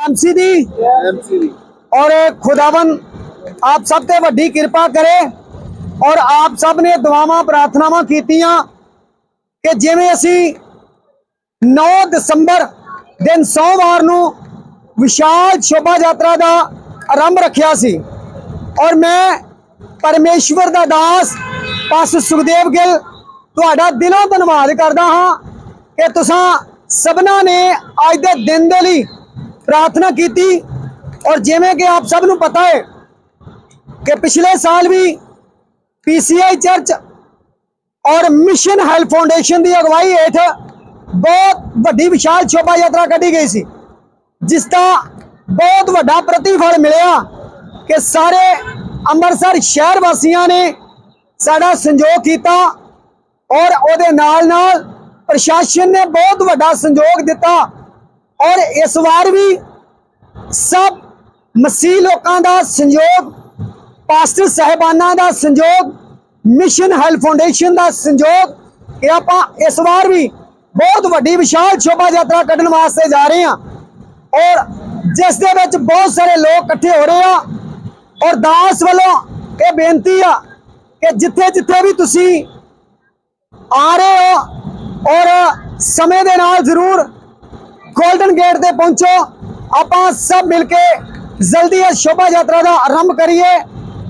MC ਦੀ। ਔਰ ਖੁਦਾਵੰ ਆਪ ਸਭ ਤੇ ਵੱਡੀ ਕਿਰਪਾ ਕਰੇ ਔਰ ਆਪ ਸਭ ਨੇ ਦੁਆਵਾਂ, ਪ੍ਰਾਰਥਨਾਵਾਂ ਕੀਤੀਆਂ ਕਿ ਜਿਵੇਂ ਅਸੀਂ 9 ਦਸੰਬਰ ਦਿਨ ਸੋਮਵਾਰ ਨੂੰ ਵਿਸ਼ਾਲ ਸ਼ੋਭਾ ਯਾਤਰਾ ਦਾ ਆਰੰਭ ਰੱਖਿਆ ਸੀ ਔਰ ਮੈਂ ਪਰਮੇਸ਼ਵਰ ਦਾ ਦਾਸ ਪਾਸ ਸੁਖਦੇਵ ਗਿੱਲ ਤੁਹਾਡਾ ਦਿਲੋਂ ਧੰਨਵਾਦ ਕਰਦਾ ਹਾਂ ਕਿ ਤੁਸੀਂ ਸਭਨਾਂ ਨੇ ਅੱਜ ਦੇ ਦਿਨ ਦੇ ਲਈ ਪ੍ਰਾਰਥਨਾ ਕੀਤੀ ਔਰ ਜਿਵੇਂ ਕਿ ਆਪ ਸਭ ਨੂੰ ਪਤਾ ਹੈ ਕਿ ਪਿਛਲੇ ਸਾਲ ਵੀ ਪੀਸੀਆਈ ਚਰਚ ਔਰ ਮਿਸ਼ਨ ਹੈਲਥ ਫਾਊਂਡੇਸ਼ਨ ਦੀ ਅਗਵਾਈ ਹੇਠ ਬਹੁਤ ਵੱਡੀ ਵਿਸ਼ਾਲ ਸ਼ੋਭਾ ਯਾਤਰਾ ਕੱਢੀ ਗਈ ਸੀ, ਜਿਸ ਦਾ ਬਹੁਤ ਵੱਡਾ ਪ੍ਰਤੀਫਲ ਮਿਲਿਆ ਕਿ ਸਾਰੇ ਅੰਮ੍ਰਿਤਸਰ ਸ਼ਹਿਰ ਵਾਸੀਆਂ ਨੇ ਸਾਡਾ ਸੰਯੋਗ ਕੀਤਾ ਔਰ ਉਹਦੇ ਨਾਲ ਨਾਲ ਪ੍ਰਸ਼ਾਸਨ ਨੇ ਬਹੁਤ ਵੱਡਾ ਸੰਯੋਗ ਦਿੱਤਾ ਔਰ ਇਸ ਵਾਰ ਵੀ ਸਭ ਮਸੀਹ ਲੋਕਾਂ ਦਾ ਸੰਯੋਗ, ਪਾਸਟਰ ਸਹਿਬਾਨਾਂ ਦਾ ਸੰਯੋਗ, ਮਿਸ਼ਨ ਹੈਲਥ ਫਾਊਂਡੇਸ਼ਨ ਦਾ ਸੰਯੋਗ ਇਹ ਆਪਾਂ ਇਸ ਵਾਰ ਵੀ ਬਹੁਤ ਵੱਡੀ, ਵਿਸ਼ਾਲ ਸ਼ੋਭਾ ਯਾਤਰਾ ਕੱਢਣ ਵਾਸਤੇ ਜਾ ਰਹੇ ਹਾਂ। ਔਰ ਜਿਸ ਦੇ ਵਿੱਚ ਬਹੁਤ ਸਾਰੇ ਲੋਕ ਇਕੱਠੇ ਹੋ ਰਹੇ ਆ। ਔਰ ਦਾਸ ਵੱਲੋਂ ਇਹ ਬੇਨਤੀ ਆ ਕਿ ਜਿੱਥੇ ਜਿੱਥੇ ਵੀ ਤੁਸੀਂ ਆ ਰਹੇ ਹੋ, ਔਰ ਸਮੇਂ ਦੇ ਨਾਲ ਜ਼ਰੂਰ ਗੋਲਡਨ ਗੇਟ ਤੇ ਪਹੁੰਚੋ। ਆਪਾਂ ਸਭ ਮਿਲ ਕੇ ਜਲਦੀ ਇਹ ਸ਼ੋਭਾ ਯਾਤਰਾ ਦਾ ਆਰੰਭ ਕਰੀਏ।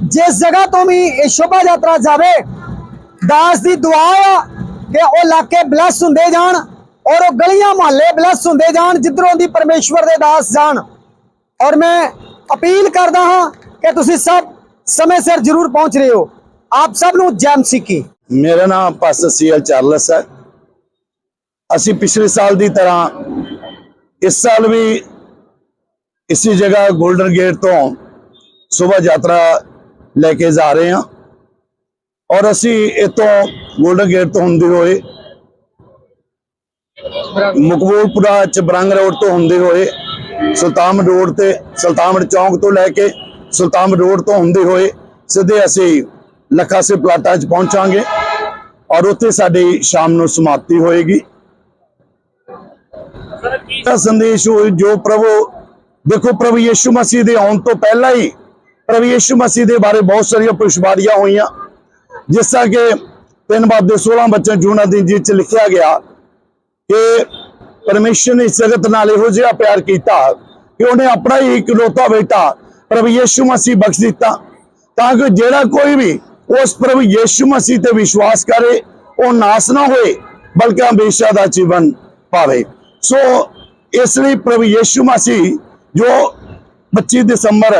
ਜਿਸ ਜਗ੍ਹਾ ਤੋਂ ਵੀ ਇਹ ਸ਼ੋਭਾ ਯਾਤਰਾ ਜਾਵੇ, ਦਾਸ ਦੀ ਦੁਆ ਆ ਕਿ ਉਹ ਇਲਾਕੇ ਬਲੈਸ ਹੁੰਦੇ ਜਾਣ ਔਰ ਉਹ ਗਲੀਆਂ ਮੁਹੱਲੇ ਬਲੈਸ ਹੁੰਦੇ ਜਾਣ, ਜਿੱਧਰੋਂ ਦੀ ਪਰਮੇਸ਼ਵਰ ਦੇ ਦਾਸ ਜਾਣ। ਔਰ ਮੈਂ ਅਪੀਲ ਕਰਦਾ ਹਾਂ ਕਿ ਤੁਸੀਂ ਸਭ ਸਮੇਂ ਸਿਰ ਜ਼ਰੂਰ ਪਹੁੰਚ ਰਹੇ ਹੋ। ਆਪ ਸਭ ਨੂੰ ਜੈਮ ਸਿੱਕੀ ਮੇਰਾ ਨਾਮ ਪਾਸਟਰ ਸੀਐਲ ਚਾਰਲਸ ਹੈ। ਅਸੀਂ ਪਿਛਲੇ ਸਾਲ ਦੀ ਤਰ੍ਹਾਂ ਇਸ ਸਾਲ ਵੀ ਇਸੇ ਜਗ੍ਹਾ 골ਡਨ ਗੇਟ ਤੋਂ ਸਵੇਰ ਯਾਤਰਾ ਲੈ ਕੇ ਜਾ ਰਹੇ ਹਾਂ। ਔਰ ਅਸੀਂ ਇਤੋਂ ਗੋਲਡਨ ਗੇਟ ਤੋਂ ਹੁੰਦੇ ਹੋਏ ਮਕਬੂਲਪੁਰਾ ਚਬਰੰਗ ਰੋਡ ਤੋਂ ਹੁੰਦੇ ਹੋਏ ਸੁਲਤਾਨ ਰੋਡ ਤੇ ਸੁਲਤਾਨ ਚੌਂਕ ਤੋਂ ਲੈ ਕੇ ਸੁਲਤਾਨ ਰੋਡ ਤੋਂ ਹੁੰਦੇ ਹੋਏ ਸਿੱਧੇ ਅਸੀਂ ਲੱਖਾ ਸੇ ਪਲਾਟਾ 'ਚ ਪਹੁੰਚਾਂਗੇ। ਔਰ ਉੱਥੇ ਸਾਡੀ ਸ਼ਾਮ ਨੂੰ ਸਮਾਪਤੀ ਹੋਏਗੀ। ਦਾ ਸੰਦੇਸ਼ ਉਹ ਜੋ ਪ੍ਰਭੂ, ਦੇਖੋ ਪ੍ਰਭੂ ਯੀਸ਼ੂ ਮਸੀਹ ਦੇ ਆਉਣ ਤੋਂ ਪਹਿਲਾਂ ਹੀ ਪ੍ਰਭੂ ਯੀਸ਼ੂ ਮਸੀਹ ਦੇ ਬਾਰੇ ਬਹੁਤ ਸਾਰੀਆਂ ਪੁਸ਼ਵਾਰੀਆਂ ਹੋਈਆਂ। ਜਿਸ ਤਰ੍ਹਾਂ ਕਿ ਤਿੰਨ ਬਾਬ ਦੇ 16 ਬੱਚੇ ਜੂਨਾ ਦੀ ਜੀ ਚ ਲਿਖਿਆ ਗਿਆ ਕਿ ਪਰਮੇਸ਼ਰ ਨੇ ਜਗਤ ਨਾਲ ਇਹੋ ਜਿਹਾ ਪਿਆਰ ਕੀਤਾ ਕਿ ਉਹਨੇ ਆਪਣਾ ਹੀ ਇਕਲੌਤਾ ਬੇਟਾ ਪ੍ਰਭੂ ਯੀਸ਼ੂ ਮਸੀਹ ਬਖਸ਼ ਦਿੱਤਾ ਤਾਂ ਕਿ ਜਿਹੜਾ ਕੋਈ ਵੀ ਉਸ ਪ੍ਰਭੂ ਯੀਸ਼ੂ ਮਸੀਹ ਤੇ ਵਿਸ਼ਵਾਸ ਕਰੇ, ਉਹ ਨਾਸ ਨਾ ਹੋਏ, ਬਲਕਿ ਹਮੇਸ਼ਾ ਦਾ ਜੀਵਨ ਪਾਵੇ। ਸੋ ਇਸ ਲਈ ਪ੍ਰਭੂ ਯੀਸ਼ੂ ਮਸੀਹ ਜੋ 25 ਦਸੰਬਰ